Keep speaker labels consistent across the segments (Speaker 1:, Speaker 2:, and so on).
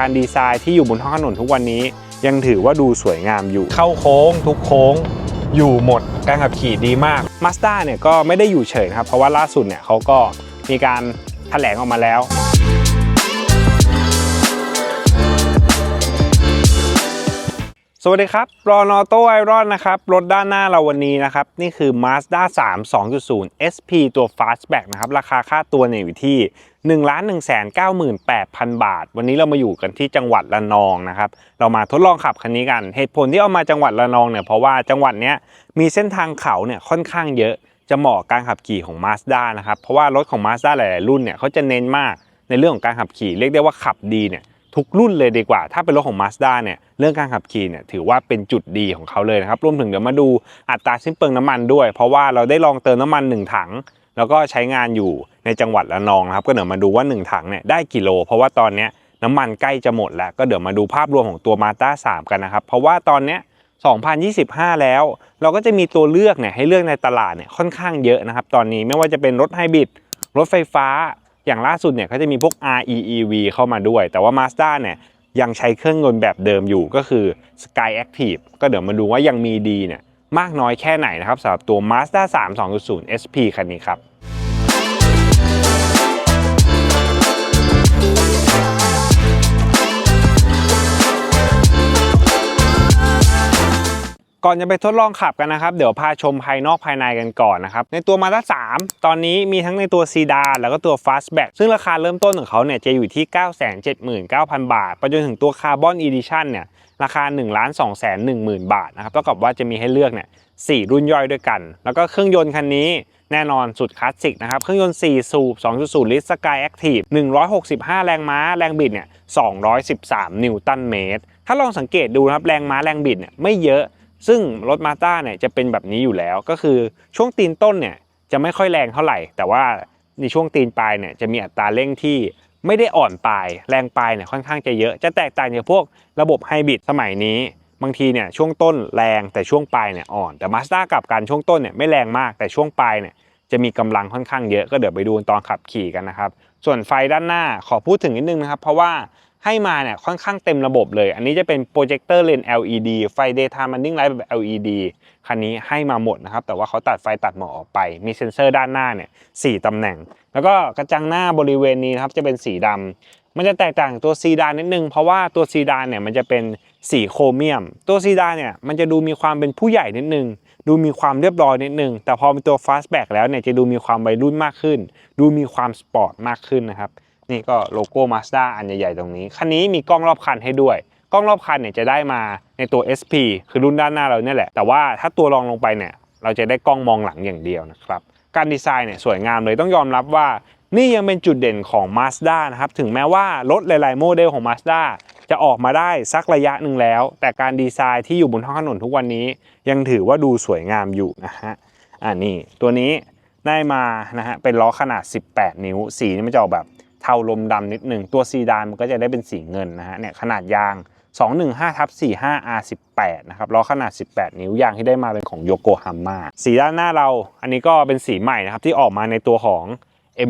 Speaker 1: การดีไซน์ที่อยู่บนท้องถนนทุกวันนี้ ยังถือว่าดูสวยงามอยู่ เข้าโค้งทุกโค้งอยู่หมดการขับขี่ดีมาก Mazda เนี่ยก็ไม่ได้อยู่เฉยนะครับ เพราะว่าล่าสุดเนี่ยเขาก็มีการแถลงออกมาแล้ว สวัสดีครับรอนอโต้ไอรอนนะครับ รถด้านหน้าเราวันนี้นะครับ นี่คือ Mazda 3 2.0 SP ตัว Fastback นะครับ ราคาค่าตัวเนี่ยอยู่ที่ 1 1 9 8 0 0 0 บาท วันนี้เรามาอยู่กันที่จังหวัดระนองนะครับ เรามาทดลองขับคันนี้กัน เหตุผลที่เอามาจังหวัดระนองเนี่ย เพราะว่าจังหวัดเนี้ยมีเส้นทางเขาเนี่ยค่อนข้างเยอะ จะเหมาะกับการขับขี่ของ Mazda นะครับ เพราะว่ารถของ Mazda หลาย ๆ รุ่นเนี่ยเขาจะเน้นมากในเรื่องของการขับขี่ เรียกได้ว่าขับดีเนี่ย ทุกรุ่นเลยดีกว่า ถ้าเป็นรถของ Mazda เนี่ยเรื่องการขับขี่เนี่ยถือว่าเป็นจุดดีของเขาเลยนะครับรวมถึงเดี๋ยวมาดูอัตราสิ้นเปลืองน้ำมันด้วย เพราะว่าเราได้ลองเติมน้ำมัน 1 ถัง แล้วก็ใช้งานอยู่ในจังหวัดระนองนะครับก็เดี๋ยวมาดูว่า 1 ถังเนี่ยได้กิโล เพราะว่าตอนนี้น้ำมันใกล้จะหมดแล้ว ก็เดี๋ยวมาดูภาพรวมของตัว Mazda 3 กันนะครับเพราะว่าตอนนี้2025 แล้ว เราก็จะมีตัวเลือกเนี่ยให้เลือกในตลาดเนี่ยค่อนข้างเยอะนะครับตอนนี้ไม่ว่าจะเป็นรถไฮบริดรถไฟฟ้า อย่างล่าสุดเนี่ยเขาจะมีพวก REEV เข้ามาด้วย แต่ว่า Mazda เนี่ยยังใช้เครื่องยนต์แบบเดิมอยู่ก็คือ Sky Active ก็เดี๋ยวมาดูว่ายังมีดีเนี่ยมากน้อยแค่ไหนนะครับสำหรับตัว Mazda 3 2.0 SP คันนี้ครับ ก่อนจะไปทดลองขับกันนะครับ เดี๋ยวพาชมภายนอกภายในกันก่อนนะครับ ในตัว Mazda 3ตอนนี้มีทั้งในตัวซีดานแล้วก็ตัว Fastback ซึ่งราคาเริ่มต้นของเขาเนี่ยจะอยู่ที่ 979,000 บาท ไปจนถึงตัว Carbon Edition เนี่ยราคา 1 2 1 0 0 0 0 บาทนะครับเท่ากับว่าจะมีให้เลือกเนี่ยสรุ่นย่อยด้วยกัน แล้วก็เครื่องยนต์คันนี้แน่นอนสุดคลาสสิกนะครับ เครื่องยนต์ 4 สูบ 2.0 ลิตร Sky Active 165 แรงม้า แรงบิดเนี่ย 213 นิวตันเมตร ถ้าลองสังเกตดูนะครับ แรงม้าแรงบิดเนี่ยไม่เยอะ ซึ่งรถมาต้าเนี่ยจะเป็นแบบนี้อยู่แล้ว ก็คือช่วงตีนต้นเนี่ยจะไม่ค่อยแรงเท่าไหร่ แต่ว่าในช่วงตีนปลายเนี่ยจะมีอัตราเร่งที่ไม่ได้อ่อนปลาย แรงปลายเนี่ยค่อนข้างจะเยอะ จะแตกต่างจากพวกระบบไฮบริดสมัยนี้ บางทีเนี่ยช่วงต้นแรงแต่ช่วงปลายเนี่ยอ่อน แต่มาสด้ากับการช่วงต้นเนี่ยไม่แรงมากแต่ช่วงปลายเนี่ยจะมีกำลังค่อนข้างเยอะก็เดี๋ยวไปดูตอนขับขี่กันนะครับ ส่วนไฟด้านหน้าขอพูดถึงนิดนึงนะครับ เพราะว่า ให้มาเนี่ยค่อนข้างเต็มระบบเลย อันนี้จะเป็นโปรเจคเตอร์เลน LED ไฟ daytime running light แบบ LED คันนี้ให้มาหมดนะครับ แต่ว่าเขาตัดไฟตัดหมอกออกไป มีเซ็นเซอร์ด้านหน้าเนี่ยสี่ตำแหน่ง แล้วก็กระจังหน้าบริเวณนี้นะครับจะเป็นสีดำ มันจะแตกต่างตัวซีดานนิดนึง เพราะว่าตัวซีดานเนี่ยมันจะเป็นสีโครเมียม ตัวซีดานเนี่ยมันจะดูมีความเป็นผู้ใหญ่นิดนึงดูมีความเรียบร้อยนิดนึง แต่พอเป็นตัว Fastback แล้วเนี่ยจะดูมีความวัยรุ่นมากขึ้น ดูมีความสปอร์ตมากขึ้นนะครับ นี่ก็โลโก้ Mazda อันใหญ่ๆตรงนี้ คันนี้มีกล้องรอบคันให้ด้วย กล้องรอบคันเนี่ยจะได้มาในตัว SP คือรุ่นด้านหน้าเราเนี่ยแหละ แต่ว่าถ้าตัวรองลงไปเนี่ยเราจะได้กล้องมองหลังอย่างเดียวนะครับ การดีไซน์เนี่ยสวยงามเลยต้องยอมรับว่า นี่ยังเป็นจุดเด่นของ Mazda นะครับ ถึงแม้ว่ารถหลายๆโมเดลของ Mazda จะออกมาได้สักระยะหนึ่งแล้ว แต่การดีไซน์ที่อยู่บนท้องถนนทุกวันนี้ ยังถือว่าดูสวยงามอยู่นะฮะอ่านี่ตัวนี้ได้มานะฮะเป็นล้อขนาด 18 นิ้ว สีนี่มันจะออกแบบ เทาลมดำนิดหนึ่งตัวซีดานมันก็จะได้เป็นสีเงินนะฮะเนี่ยขนาดยาง 215ทับ45 R18 นะครับล้อขนาด 18 นิ้วยางที่ได้มาเป็นของโยโกฮาม่าสีด้านหน้าเราอันนี้ก็เป็นสีใหม่นะครับที่ออกมาในตัวของ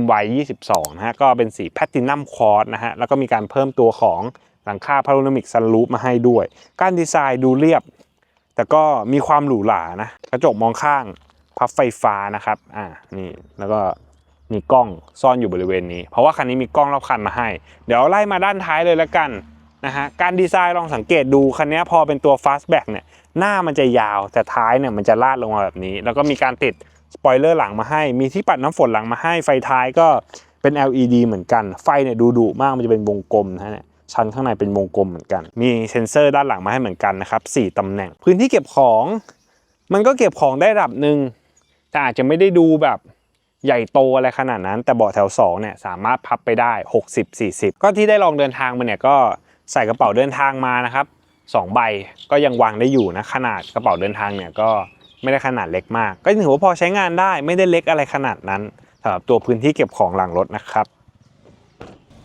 Speaker 1: MY 22นะฮะก็เป็นสีแพตตินัมคอร์สนะฮะแล้วก็มีการเพิ่มตัวของหลังคาพาโรนามิกซันรูฟมาให้ด้วย การดีไซน์ดูเรียบ แต่ก็มีความหรูหรานะกระจกมองข้างพับไฟฟ้านะครับอ่านี่แล้วก็ มีกล้องซ่อนอยู่บริเวณนี้ เพราะว่าคันนี้มีกล้องรอบคันมาให้ เดี๋ยวไล่มาด้านท้ายเลยแล้วกันนะฮะการดีไซน์ลองสังเกตดูคันนี้พอเป็นตัว Fastback เนี่ยหน้ามันจะยาวแต่ท้ายเนี่ยมันจะลาดลงมาแบบนี้ แล้วก็มีการติดสปอยเลอร์หลังมาให้ มีที่ปัดน้ำฝนหลังมาให้ ไฟท้ายก็เป็น LED เหมือนกัน ไฟเนี่ยดูดุมากมันจะเป็นวงกลมนะฮะเนี่ยชั้นข้างในเป็นวงกลมเหมือนกัน มีเซ็นเซอร์ด้านหลังมาให้เหมือนกันนะครับสี่ตำแหน่ง พื้นที่เก็บของ มันก็เก็บของได้ระดับหนึ่งแต่อาจจะไม่ได้ดูแบบ ใหญ่โตอะไรขนาดนั้น แต่เบาะแถว2เนี่ยสามารถพับไปได้ 60-40 ก็ที่ได้ลองเดินทางมาเนี่ยก็ใส่กระเป๋าเดินทางมานะครับสองใบก็ยังวางได้อยู่นะขนาดกระเป๋าเดินทางเนี่ยก็ไม่ได้ขนาดเล็กมาก ก็ถือว่าพอใช้งานได้ไม่ได้เล็กอะไรขนาดนั้นสำหรับตัวพื้นที่เก็บของหลังรถนะครับ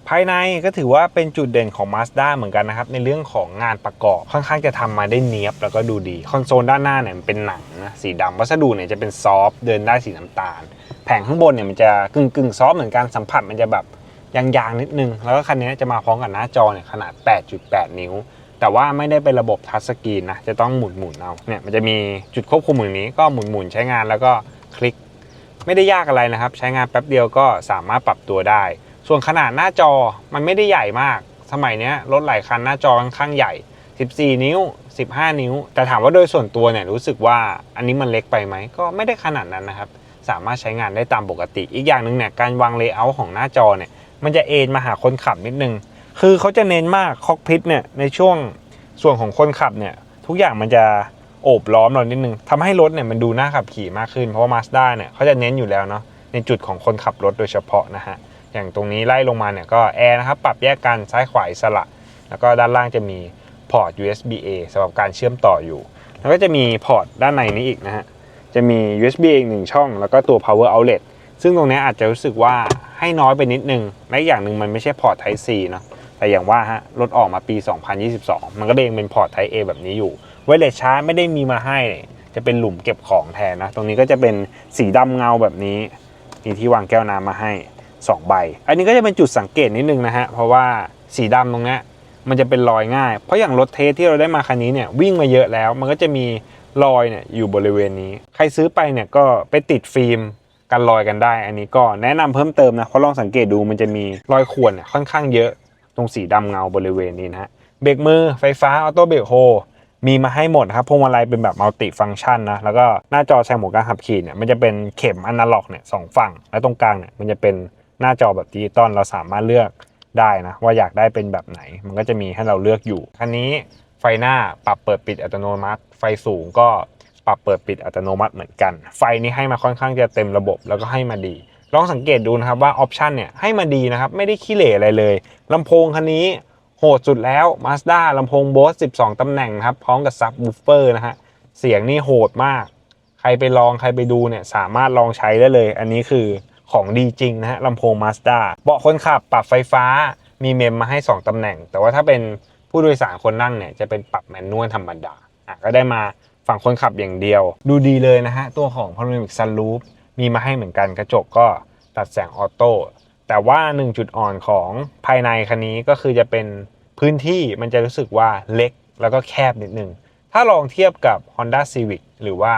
Speaker 1: ภายในก็ถือว่าเป็นจุดเด่นของ Mazda เหมือนกันนะครับ ในเรื่องของงานประกอบค่อนข้างจะทำมาได้เนียบแล้วก็ดูดี คอนโซลด้านหน้าเนี่ยมันเป็นหนังนะสีดำวัสดุเนี่ยจะเป็นซอฟต์เดินได้สีน้ำตาล แผงข้างบนเนี่ยมันจะกึ่งกึ่งซอฟต์เหมือนกันสัมผัสมันจะแบบยางๆนิดนึง แล้วก็คันนี้จะมาพร้อมกับหน้าจอเนี่ยขนาด 8.8 นิ้ว แต่ว่าไม่ได้เป็นระบบทัชสกรีนนะจะต้องหมุนหมุนๆเอาเนี่ยมันจะมีจุดควบคุมอย่างนี้ก็หมุนหมุนๆใช้งานแล้วก็คลิก ไม่ได้ยากอะไรนะครับ ใช้งานแป๊บเดียวก็สามารถปรับตัวได้ ส่วนขนาดหน้าจอมันไม่ได้ใหญ่มาก สมัยนี้รถหลายคันหน้าจอค่อนข้างใหญ่ 14 นิ้ว 15 นิ้ว แต่ถามว่าโดยส่วนตัวเนี่ยรู้สึกว่าอันนี้มันเล็กไปไหมก็ไม่ได้ขนาดนั้นนะครับ สามารถใช้งานได้ตามปกติ อีกอย่างหนึ่งเนี่ยการวางเลเยอร์ของหน้าจอเนี่ยมันจะเอนมาหาคนขับนิดนึง คือเขาจะเน้นมากคอกพิทเนี่ยในช่วงส่วนของคนขับเนี่ยทุกอย่างมันจะโอบล้อมเรานิดนึงทำให้รถเนี่ยมันดูน่าขับขี่มากขึ้น เพราะว่ามาสด้าเนี่ยเขาจะเน้นอยู่แล้วเนาะในจุดของคนขับรถโดยเฉพาะนะฮะอย่างตรงนี้ไล่ลงมาเนี่ยก็แอร์นะครับปรับแยกกันซ้ายขวาอิสระ แล้วก็ด้านล่างจะมีพอร์ต USB A สำหรับการเชื่อมต่ออยู่ แล้วก็จะมีพอร์ตด้านในนี้อีกนะฮะ จะมี USB อีกหนึ่งช่อง แล้วก็ตัว power outlet ซึ่งตรงนี้อาจจะรู้สึกว่าให้น้อยไปนิดนึงและอย่างหนึ่งมันไม่ใช่พอร์ต Type C เนาะแต่อย่างว่าฮะรถออกมาปี 2022 มันก็ยังเป็นพอร์ต Type A แบบนี้อยู่ไวเลสชาร์จไม่ได้มีมาให้จะเป็นหลุมเก็บของแทนนะ ตรงนี้ก็จะเป็นสีดำเงาแบบนี้มีที่วางแก้วน้ำมาให้ 2 ใบ อันนี้ก็จะเป็นจุดสังเกตนิดนึงนะฮะ เพราะว่าสีดำตรงนี้มันจะเป็นรอยง่าย เพราะอย่างรถเทสที่เราได้มาคันนี้เนี่ยวิ่งมาเยอะแล้ว มันก็จะมี รอยเนี่ยอยู่บริเวณนี้ ใครซื้อไปเนี่ยก็ไปติดฟิล์มกันรอยกันได้ อันนี้ก็แนะนำเพิ่มเติมนะเพราะลองสังเกตดูมันจะมีรอยข่วนเนี่ยค่อนข้างเยอะตรงสีดำเงาบริเวณนี้นะฮะเบรกมือไฟฟ้าออโต้เบรกโฮมีมาให้หมดครับพวงมาลัยเป็นแบบมัลติฟังก์ชันนะแล้วก็หน้าจอแสดงผลการขับขี่เนี่ยมันจะเป็นเข็มอนาล็อกเนี่ยสองฝั่ง และตรงกลางเนี่ยมันจะเป็นหน้าจอแบบดิจิตอลเราสามารถเลือกได้นะว่าอยากได้เป็นแบบไหน มันก็จะมีให้เราเลือกอยู่คันนี้ ฟหน้าปรับเปิดปิดอัตโนมัติ ไฟสูงก็ปรับเปิดปิดอัตโนมัติเหมือนกัน ไฟนี้ให้มาค่อนข้างจะเต็มระบบแล้วก็ให้มาดี ลองสังเกตดูนะครับว่าออปชันเนี่ยให้มาดีนะครับ ไม่ได้ขี้เหร่อะไรเลยลำโพงคันนี้โหดสุดแล้ว Mazda ลำโพง Bose 12 ตำแหน่งครับ พร้อมกับซับวูฟเฟอร์นะฮะ เสียงนี่โหดมาก ใครไปลองใครไปดูเนี่ยสามารถลองใช้ได้เลย อันนี้คือของดีจริงนะฮะลำโพง Mazda เบาะคนขับปรับไฟฟ้ามีเมมมาให้ 2 ตำแหน่ง แต่ว่าถ้าเป็น ผู้โดยสารคนนั่งเนี่ยจะเป็นปรับแมนนวลธรรมดาอะก็ได้มาฝั่งคนขับอย่างเดียว ดูดีเลยนะฮะ ตัวของ Panoramic Sunroof มีมาให้เหมือนกันกระจกก็ตัดแสงออโต้แต่ว่าหนึ่งจุดอ่อนของภายในคันนี้ก็คือจะเป็นพื้นที่มันจะรู้สึกว่าเล็กแล้วก็แคบนิดนึง ถ้าลองเทียบกับ Honda Civic หรือว่า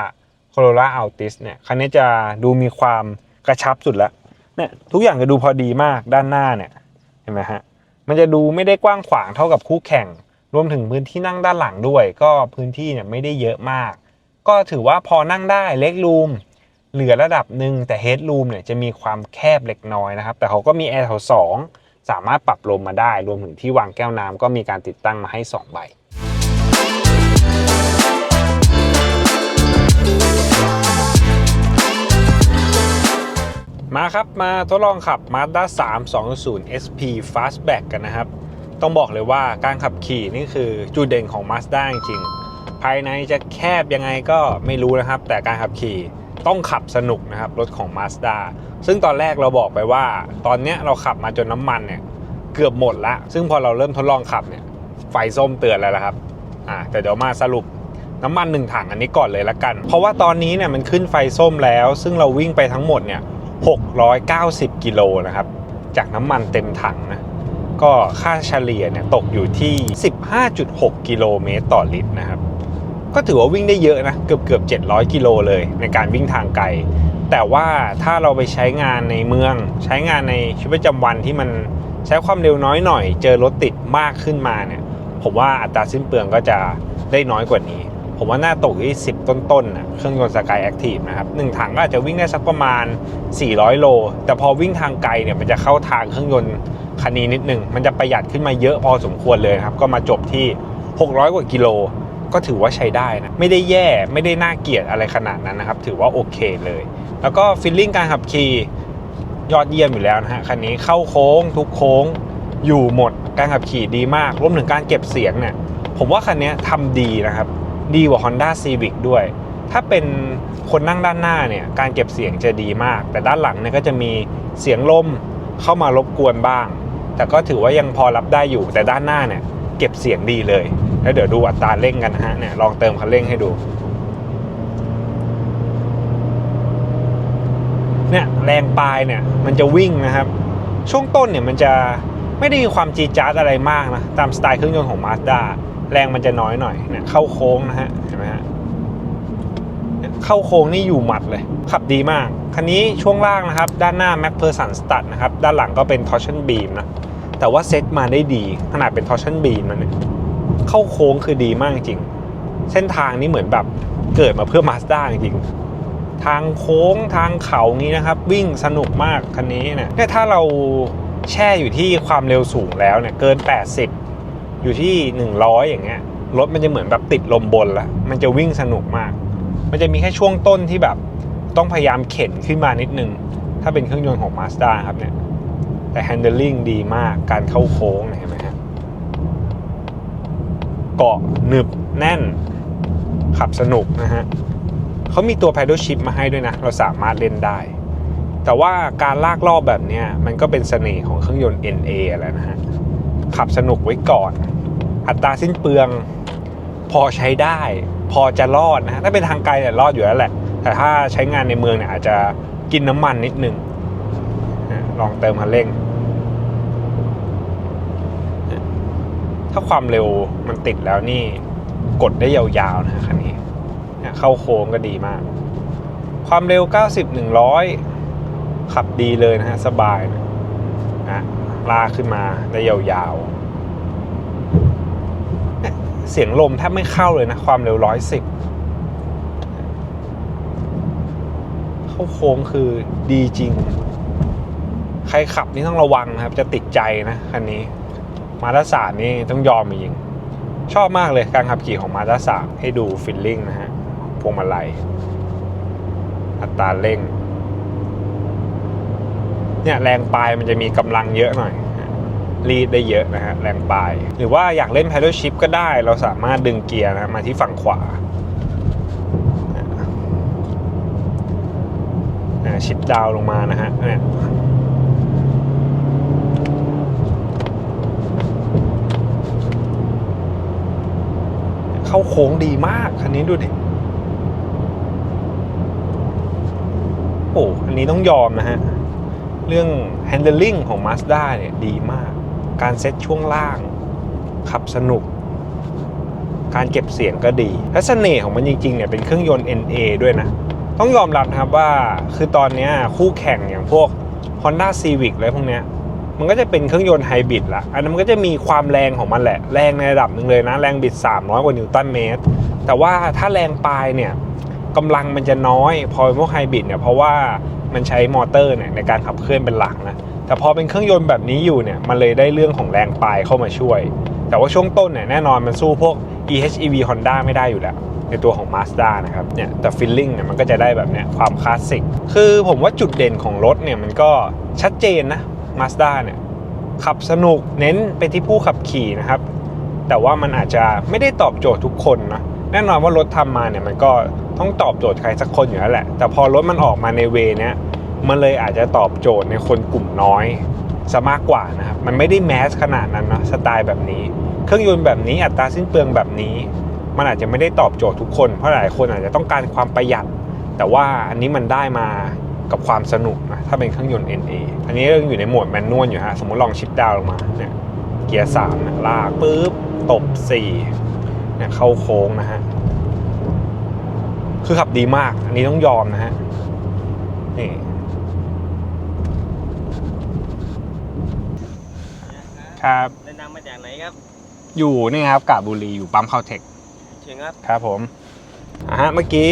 Speaker 1: Corolla Altis เนี่ยคันนี้จะดูมีความกระชับสุดแล้วเนี่ยทุกอย่างจะดูพอดีมากด้านหน้าเนี่ยเห็นไหมฮะ มันจะดูไม่ได้กว้างขวางเท่ากับคู่แข่ง รวมถึงพื้นที่นั่งด้านหลังด้วย ก็พื้นที่เนี่ยไม่ได้เยอะมาก ก็ถือว่าพอนั่งได้เล็กรูมเหลือระดับหนึ่งแต่เฮดรูมเนี่ยจะมีความแคบเล็กน้อยนะครับ แต่เขาก็มีแอร์แถว2สามารถปรับลมมาได้ รวมถึงที่วางแก้วน้ำก็มีการติดตั้งมาให้ 2 ใบ มาครับ มาทดลองขับ Mazda 3 2.0 SP Fastback กันนะครับ ต้องบอกเลยว่าการขับขี่นี่คือจุดเด่นของ Mazda จริง ภายในจะแคบยังไงก็ไม่รู้นะครับ แต่การขับขี่ต้องขับสนุกนะครับ รถของ Mazda ซึ่งตอนแรกเราบอกไปว่า ตอนนี้เราขับมาจนน้ำมันเนี่ย เกือบหมดละ ซึ่งพอเราเริ่มทดลองขับเนี่ย ไฟส้มเตือนแล้วละครับ อ่า แต่เดี๋ยวมาสรุปน้ำมันหนึ่งถังอันนี้ก่อนเลยละกัน เพราะว่าตอนนี้เนี่ยมันขึ้นไฟส้มแล้ว ซึ่งเราวิ่งไปทั้งหมดเนี่ย 690 กิโลนะครับ จากน้ำมันเต็มถังนะ ก็ค่าเฉลี่ยเนี่ยตกอยู่ที่ 15.6 กิโลเมตรต่อลิตรนะครับ ก็ถือว่าวิ่งได้เยอะนะ เกือบเกือบ700 กิโลเลยในการวิ่งทางไกล แต่ว่าถ้าเราไปใช้งานในเมือง ใช้งานในชีวิตประจำวันที่มันใช้ความเร็วน้อยหน่อย เจอรถติดมากขึ้นมาเนี่ย ผมว่าอัตราสิ้นเปลืองก็จะได้น้อยกว่านี้ ผมว่าน่าตกที่10 ต้นๆนะเครื่องยนต์สกายแอคทีฟนะครับหนึ่งถังก็อาจจะวิ่งได้สักประมาณ 400 โล แต่พอวิ่งทางไกลเนี่ยมันจะเข้าทางเครื่องยนต์คันนี้นิดนึงมันจะประหยัดขึ้นมาเยอะพอสมควรเลยครับ ก็มาจบที่ 600 กว่ากิโล ก็ถือว่าใช้ได้นะ ไม่ได้แย่ไม่ได้น่าเกลียดอะไรขนาดนั้นนะครับ ถือว่าโอเคเลย แล้วก็ฟีลลิ่งการขับขี่ยอดเยี่ยมอยู่แล้วนะฮะคันนี้เข้าโค้งทุกโค้งอยู่หมดการขับขี่ดีมากรวมถึงการเก็บเสียงเนี่ยผมว่าคันนี้ทำดีนะครับ ดีกว่า Honda Civic ด้วย ถ้าเป็นคนนั่งด้านหน้าเนี่ยการเก็บเสียงจะดีมาก แต่ด้านหลังเนี่ยก็จะมีเสียงลมเข้ามารบกวนบ้าง แต่ก็ถือว่ายังพอรับได้อยู่ แต่ด้านหน้าเนี่ยเก็บเสียงดีเลย แล้วเดี๋ยวดูอัตราเร่งกันนะฮะเนี่ยลองเติมคันเร่งให้ดูเนี่ยแรงปลายเนี่ยมันจะวิ่งนะครับ ช่วงต้นเนี่ยมันจะไม่ได้มีความจีจาดอะไรมากนะ ตามสไตล์เครื่องยนต์ของ Mazda แรงมันจะน้อยหน่อยเนี่ยเข้าโค้งนะฮะเห็นไหมฮะเข้าโค้งนี่อยู่หมัดเลย ขับดีมาก คันนี้ช่วงล่างนะครับ ด้านหน้า Mac p e r s o n Stud นะครับ ด้านหลังก็เป็น Torsion Beam นะ แต่ว่าเซ็ตมาได้ดี ขนาดเป็น Torsion Beam มันเนี่ยเข้าโค้งคือดีมากจริง เส้นทางนี้เหมือนแบบเกิดมาเพื่อ Mazda จริงทางโค้งทางเขานี้นะครับ วิ่งสนุกมากคันนี้เนี่ยเนี่ยถ้าเราแช่อยู่ที่ความเร็วสูงแล้วเนี่ยเกิน 80 อยู่ที่ 100 อย่างเงี้ยรถมันจะเหมือนแบบติดลมบนล้วมันจะวิ่งสนุกมาก มันจะมีแค่ช่วงต้นที่แบบต้องพยายามเข็นขึ้นมานิดนึง ถ้าเป็นเครื่องยนต์ของ Mazda ครับเนี่ย แต่ handling ดีมาก การเข้าโค้งเห็นไหมฮะเกาะหนึบแน่น ขับสนุกนะฮะเขามีตัว paddle shift มาให้ด้วยนะ เราสามารถเล่นได้ แต่ว่าการลากรอบแบบเนี้ยมันก็เป็นเสน่ห์ของเครื่องยนต์ NA แล้วนะฮะ ขับสนุกไว้ก่อน อัตราสิ้นเปลืองพอใช้ได้ พอจะรอดนะถ้าเป็นทางไกลเนี่ยรอดอยู่แล้วแหละ แต่ถ้าใช้งานในเมืองเนี่ยอาจจะกินน้ำมันนิดนึงลองเติมคันเร่ง ถ้าความเร็วมันติดแล้วนี่ กดได้ยาวๆนะคันนี้ เข้าโค้งก็ดีมาก ความเร็ว 90 100 ขับดีเลยนะฮะ สบายนะ ลากขึ้นมาได้ยาวๆ เสียงลมแทบไม่เข้าเลยนะ ความเร็ว110เข้าโค้งคือดีจริง ใครขับนี่ต้องระวังนะครับ จะติดใจนะคันนี้ มาตาสามนี่ต้องยอมจริง ชอบมากเลยการขับขี่ของมาตาสามให้ดูฟิลลิ่งนะฮะพวงมาลัยอัตราเร่ง เนี่ยแรงปลายมันจะมีกำลังเยอะหน่อยรีดได้เยอะนะฮะแรงปลาย หรือว่าอยากเล่น paddle shift ก็ได้เราสามารถดึงเกียร์นะมาที่ฝั่งขวาชิปดาวลงมานะฮะเนี่ยเข้าโค้งดีมาก คันนี้ดูดิ โอ้อันนี้ต้องยอมนะฮะ เรื่อง handling ของ Mazda เนี่ยดีมาก การเซ็ตช่วงล่าง ขับสนุก การเก็บเสียงก็ดี และเสน่ห์ของมันจริงๆเนี่ยเป็นเครื่องยนต์ NA ด้วยนะ ต้องยอมรับนะครับว่าคือตอนนี้คู่แข่งอย่างพวก Honda Civic อะไรพวกเนี้ยมันก็จะเป็นเครื่องยนต์ไฮบริดละ อันนั้นมันก็จะมีความแรงของมันแหละ แรงในระดับหนึ่งเลยนะ แรงบิด 300 กว่านิวตันเมตร แต่ว่าถ้าแรงปลายเนี่ยกำลังมันจะน้อย พอเป็นพวกไฮบริดเนี่ย เพราะว่า มันใช้มอเตอร์เนี่ยในการขับเคลื่อนเป็นหลักนะแต่พอเป็นเครื่องยนต์แบบนี้อยู่เนี่ยมันเลยได้เรื่องของแรงปลายเข้ามาช่วย แต่ว่าช่วงต้นเนี่ยแน่นอนมันสู้พวก EHEV Honda ไม่ได้อยู่แล้วในตัวของ Mazda นะครับเนี่ยแต่ฟีลลิ่งเนี่ยมันก็จะได้แบบเนี้ยความคลาสสิกคือผมว่าจุดเด่นของรถเนี่ยมันก็ชัดเจนนะ Mazda เนี่ยขับสนุกเน้นไปที่ผู้ขับขี่นะครับ แต่ว่ามันอาจจะไม่ได้ตอบโจทย์ทุกคนนะแน่นอนว่ารถทำมาเนี่ยมันก็ต้องตอบโจทย์ใครสักคนอยู่แล้วแหละ แต่พอรถมันออกมาในเวเนี้ย มันเลยอาจจะตอบโจทย์ในคนกลุ่มน้อยซะมากกว่านะครับมันไม่ได้แมสขนาดนั้นเนาะสไตล์แบบนี้ เครื่องยนต์แบบนี้อัตราสิ้นเปลืองแบบนี้ มันอาจจะไม่ได้ตอบโจทย์ทุกคนเพราะหลายคนอาจจะต้องการความประหยัด แต่ว่าอันนี้มันได้มากับความสนุกนะถ้าเป็นเครื่องยนต์ NA อันนี้ยังอยู่ในโหมดแมนนวลอยู่ฮะสมมติลองชิปดาวลงมาเนี่ยเกียร์สามนะลากปุ๊บตบสี่เนี่ยเข้าโค้งนะฮะคือขับดีมาก อันนี้ต้องยอมนะฮะนี่ ครับ
Speaker 2: เดินทางมาจากไหนครับ
Speaker 1: อยู่นี่ครับกาบบุรีอยู่ปั๊มเข้าเทค
Speaker 2: เชิญครับ
Speaker 1: ครับผมอะฮะเมื่อกี้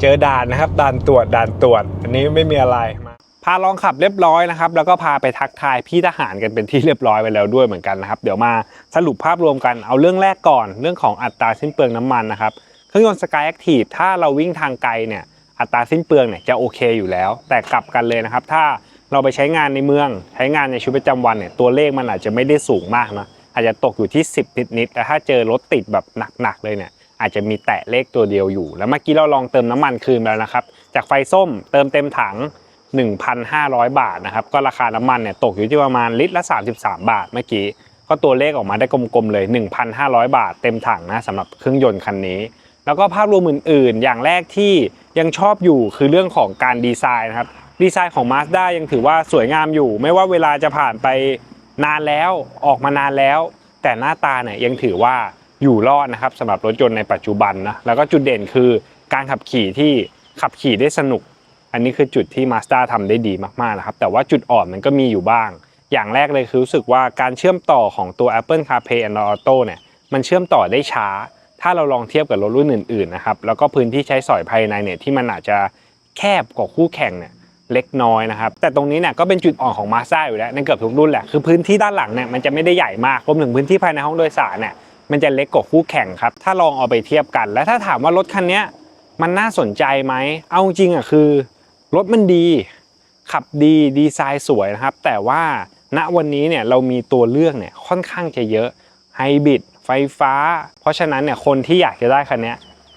Speaker 1: เจอด่านนะครับ ด่านตรวจด่านตรวจ อันนี้ไม่มีอะไรมาพาลองขับเรียบร้อยนะครับ แล้วก็พาไปทักทายพี่ทหารกันเป็นที่เรียบร้อยไปแล้วด้วยเหมือนกันนะครับ เดี๋ยวมาสรุปภาพรวมกันเอาเรื่องแรกก่อนเรื่องของอัตราสิ้นเปลืองน้ำมันนะครับเครื่องยนต์ Sky Active ถ้าเราวิ่งทางไกลเนี่ยอัตราสิ้นเปลืองเนี่ยจะโอเคอยู่แล้ว แต่กลับกันเลยนะครับ ถ้า เราไปใช้งานในเมือง ใช้งานในชีวิตประจำวันเนี่ยตัวเลขมันอาจจะไม่ได้สูงมากนะอาจจะตกอยู่ที่ 10 นิดๆแต่ถ้าเจอรถติดแบบหนักๆเลยเนี่ยอาจจะมีแตะเลขตัวเดียวอยู่ แล้วเมื่อกี้เราลองเติมน้ำมันคืนแล้วนะครับ จากไฟส้มเติมเต็มถัง 1,500 บาทนะครับก็ราคาน้ำมันเนี่ยตกอยู่ที่ประมาณลิตรละ 33 บาทเมื่อกี้ก็ตัวเลขออกมาได้กลมๆเลย 1,500 บาทเต็มถังนะสำหรับเครื่องยนต์คันนี้ แล้วก็ภาพรวมอื่นๆ อย่างแรกที่ยังชอบอยู่คือเรื่องของการดีไซน์นะครับ ดีไซน์ของ Mazda ยังถือว่าสวยงามอยู่ ไม่ว่าเวลาจะผ่านไปนานแล้วออกมานานแล้ว แต่หน้าตาเนี่ยยังถือว่าอยู่รอดนะครับสำหรับรถยนต์ในปัจจุบันนะแล้วก็จุดเด่นคือการขับขี่ที่ขับขี่ได้สนุก อันนี้คือจุดที่ Mazda ทำได้ดีมากๆนะครับแต่ว่าจุดอ่อนมันก็มีอยู่บ้าง อย่างแรกเลยคือรู้สึกว่าการเชื่อมต่อของตัว Apple CarPlay Android Auto เนี่ยมันเชื่อมต่อได้ช้า ถ้าเราลองเทียบกับรถรุ่นอื่นๆนะครับแล้วก็พื้นที่ใช้สอยภายในเนี่ยที่มันอาจจะแคบกว่าคู่แข่งเนี่ย เล็กน้อยนะครับ แต่ตรงนี้เนี่ยก็เป็นจุดอ่อนของ Mazda อยู่แล้วในเกือบทุกรุ่นแหละคือพื้นที่ด้านหลังเนี่ยมันจะไม่ได้ใหญ่มากรวมถึงพื้นที่ภายในห้องโดยสารเนี่ยมันจะเล็กกว่าคู่แข่งครับ ถ้าลองเอาไปเทียบกัน และถ้าถามว่ารถคันนี้มันน่าสนใจไหม เอาจริงอะคือ รถมันดี ขับดีดีไซน์สวยนะครับ แต่ว่าณวันนี้เนี่ยเรามีตัวเลือกเนี่ยค่อนข้างจะเยอะไฮบริดไฟฟ้า เพราะฉะนั้นเนี่ยคนที่อยากจะได้คันนี้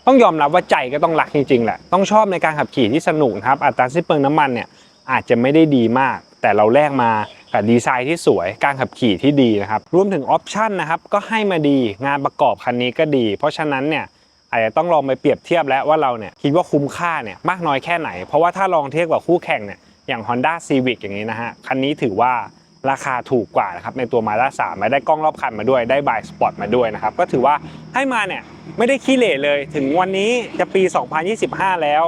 Speaker 1: ต้องยอมรับว่าใจก็ต้องรักจริงๆแหละต้องชอบในการขับขี่ที่สนุกครับอัตราสิ้นเปลืองน้ำมันเนี่ยอาจจะไม่ได้ดีมาก แต่เราแลกมากับดีไซน์ที่สวยการขับขี่ที่ดีนะครับรวมถึงออปชันนะครับก็ให้มาดีงานประกอบคันนี้ก็ดี เพราะฉะนั้นเนี่ยอาจจะต้องลองไปเปรียบเทียบแล้วว่าเราเนี่ยคิดว่าคุ้มค่าเนี่ยมากน้อยแค่ไหน เพราะว่าถ้าลองเทียบกับคู่แข่งเนี่ยอย่าง Honda Civic อย่างนี้นะฮะคันนี้ถือว่า ราคาถูกกว่านะครับในตัว Mazda 3มาได้กล้องรอบคันมาด้วยได้บายสปอตมาด้วยนะครับก็ถือว่าให้มาเนี่ยไม่ได้ขี้เหร่เลย ถึงวันนี้จะปี 2025 แล้ว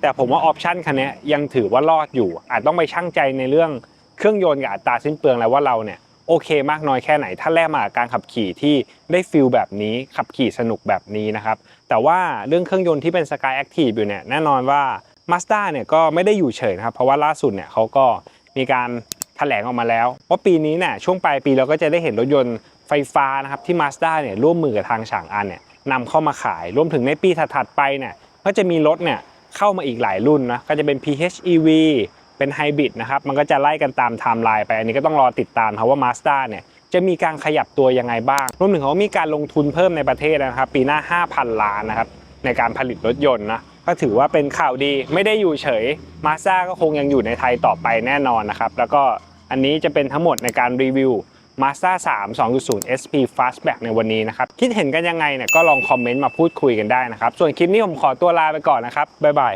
Speaker 1: แต่ผมว่าออปชันคันนี้ยังถือว่ารอดอยู่ อาจต้องไปชั่งใจในเรื่องเครื่องยนต์กับอัตราสิ้นเปลืองแล้วว่าเราเนี่ยโอเคมากน้อยแค่ไหน ถ้าแลกมากับการขับขี่ที่ได้ฟิลแบบนี้ขับขี่สนุกแบบนี้นะครับ แต่ว่าเรื่องเครื่องยนต์ที่เป็น Sky Active อยู่เนี่ยแน่นอนว่า Mazda เนี่ยก็ไม่ได้อยู่เฉยนะครับ เพราะว่าล่าสุดเนี่ยเขาก็มีการ แถลงออกมาแล้วว่าปีนี้เนี่ยช่วงปลายปีเราก็จะได้เห็นรถยนต์ไฟฟ้านะครับที่ Mazda เนี่ยร่วมมือกับทางฉางอันเนี่ยนำเข้ามาขายรวมถึงในปีถัดๆไปเนี่ยก็จะมีรถเนี่ยเข้ามาอีกหลายรุ่นนะก็จะเป็น PHEV เป็นไฮบริดนะครับมันก็จะไล่กันตามไทม์ไลน์ไป อันนี้ก็ต้องรอติดตามครับว่า Mazda เนี่ยจะมีการขยับตัวยังไงบ้าง รวมถึงเขามีการลงทุนเพิ่มในประเทศนะครับ ปีหน้า 5,000 ล้านนะครับในการผลิตรถยนต์นะ ก็ถือว่าเป็นข่าวดีไม่ได้อยู่เฉยมาซ่าก็คงยังอยู่ในไทยต่อไปแน่นอนนะครับ แล้วก็อันนี้จะเป็นทั้งหมดในการรีวิว Mazda 3 2.0 SP Fastback ในวันนี้นะครับ คิดเห็นกันยังไงเนี่ยก็ลองคอมเมนต์มาพูดคุยกันได้นะครับ ส่วนคลิปนี้ผมขอตัวลาไปก่อนนะครับ บ๊ายบาย